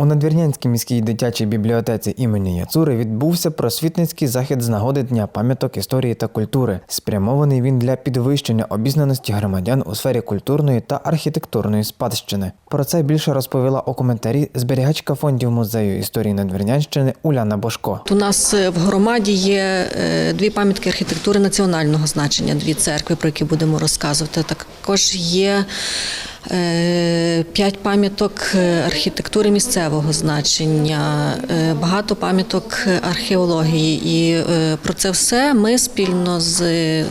У Надвірнянській міській дитячій бібліотеці імені Яцури відбувся просвітницький захід з нагоди Дня пам'яток історії та культури. Спрямований він для підвищення обізнаності громадян у сфері культурної та архітектурної спадщини. Про це більше розповіла у коментарі зберігачка фондів музею історії Надвірнянщини Уляна Бошко. У нас е, в громаді є е, дві пам'ятки архітектури національного значення, дві церкви, про які будемо розказувати. Також є п'ять пам'яток е, архітектури місцевого значення, е, багато пам'яток археології. І е, про це все ми спільно з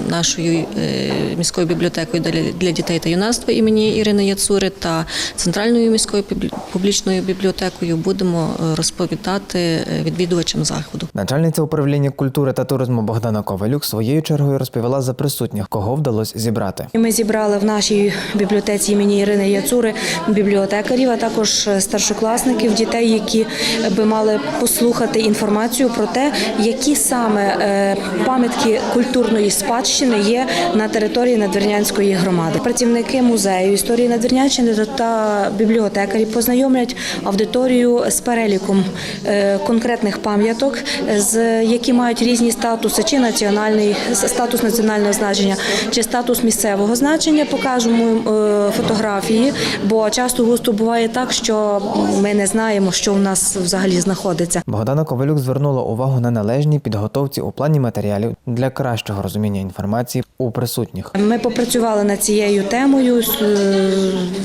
нашою е, міською бібліотекою для- дітей та юнацтва імені Ірини Яцури та центральною міською публічною бібліотекою будемо е, розповідати е, відвідувачам заходу. Начальниця управління культури та туризму Богдана Ковалюк своєю чергою розповіла за присутніх, кого вдалося зібрати. Ми зібрали в нашій бібліотеці імені Ірини Яцури бібліотекарів, а також старшокласників, дітей, які би мали послухати інформацію про те, які саме е, пам'ятки культурної спадщини є на території Надвірнянської громади. Працівники музею історії Надвірнянщини та бібліотекарі познайомлять аудиторію з переліком е, конкретних пам'яток, з які мають різні статуси, чи національний статус національного значення, чи статус місцевого значення. Покажемо е, фотографії, бо часто густо буває так, що ми не знаємо, що в нас взагалі знаходиться. Богдана Ковалюк звернула увагу на належній підготовці у плані матеріалів для кращого розуміння інформації у присутніх. Ми попрацювали над цією темою, е,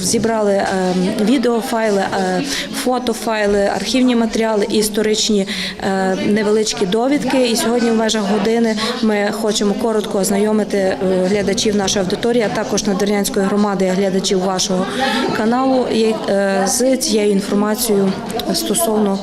зібрали е, відеофайли, е, фотофайли, архівні матеріали історичні невеличкі довідки. І сьогодні в межах години ми хочемо коротко ознайомити глядачів нашої аудиторії, а також Надвірнянської громади, глядачів вашого каналу е, з цією інформацією стосовно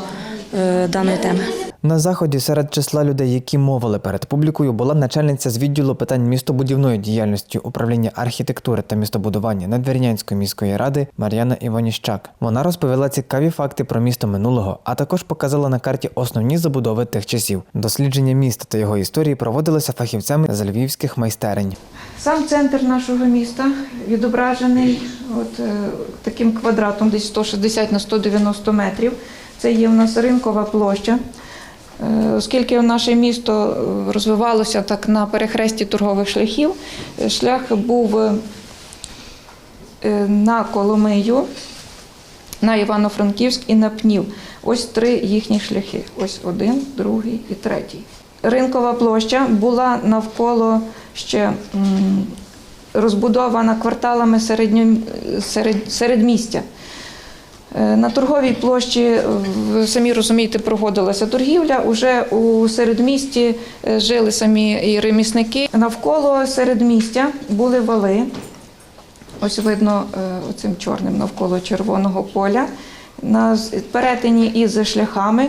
е, даної теми. На заході серед числа людей, які мовили перед публікою, була начальниця з відділу питань містобудівної діяльності управління архітектури та містобудування Надвірнянської міської ради Мар'яна Іваніщак. Вона розповіла цікаві факти про місто минулого, а також показала на карті основні забудови тих часів. Дослідження міста та його історії проводилося фахівцями з львівських майстерень. Сам центр нашого міста відображений от, е, таким квадратом, десь 160 на 190 метрів. Це є у нас ринкова площа. Е, Оскільки наше місто е, розвивалося так на перехресті торгових шляхів, е, шлях був на Коломию, на Івано-Франківськ і на Пнів. Ось три їхні шляхи. Ось один, другий і третій. Ринкова площа була навколо ще розбудована кварталами середньо, серед, середмістя. Е, На торговій площі, е, самі розумієте, проводилася торгівля. Уже у середмісті е, жили самі і ремісники. Навколо середмістя були вали. Ось видно оцим чорним навколо червоного поля. На перетині із шляхами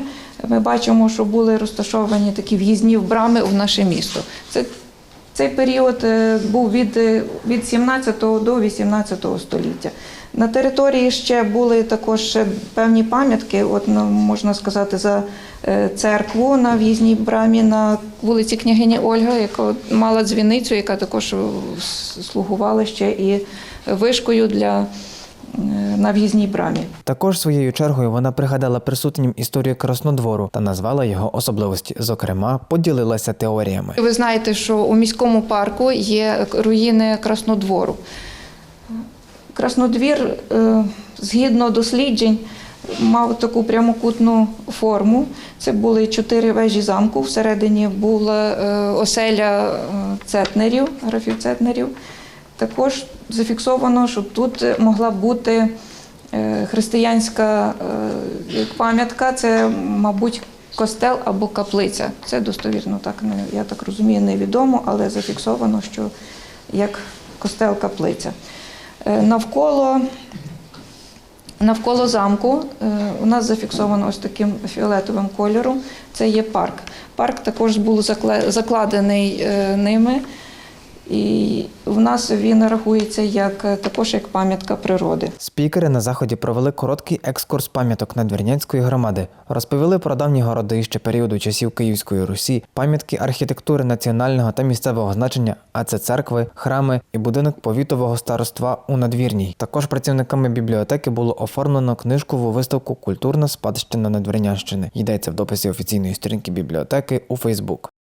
ми бачимо, що були розташовані такі в'їзні в брами в наше місто. Це цей період е, був від, е, від 17 до 18 століття. На території ще були також певні пам'ятки, от ну, можна сказати, за е, церкву на в'їзній брамі на вулиці княгині Ольга, яка мала дзвіницю, яка також е, слугувала ще і вишкою для е, на в'їзній брамі. Також своєю чергою вона пригадала присутнім історію Краснодвору та назвала його особливості. Зокрема, поділилася теоріями. Ви знаєте, що у міському парку є руїни Краснодвору. Краснодвір, е, згідно досліджень, мав таку прямокутну форму. Це були чотири вежі замку. Всередині була е, оселя е, цетнерів, графів цетнерів. Також зафіксовано, що тут могла бути християнська е, пам'ятка, це, мабуть, костел або каплиця. Це достовірно так я так розумію, невідомо, але зафіксовано, що як костел-каплиця. Е, Навколо, навколо замку е, у нас зафіксовано ось таким фіолетовим кольором. Це є парк. Парк також був закладений е, ними. І в нас він рахується як е, також як пам'ятка природи. Спікери на заході провели короткий екскурс пам'яток Надвірнянської громади, розповіли про давні городища періоду часів Київської Русі, пам'ятки архітектури національного та місцевого значення, а це церкви, храми і будинок повітового староства у надвірній. Також працівниками бібліотеки було оформлено книжкову виставку Культурна спадщина Надвірнянщини. Йдеться в дописі офіційної сторінки бібліотеки у Фейсбук.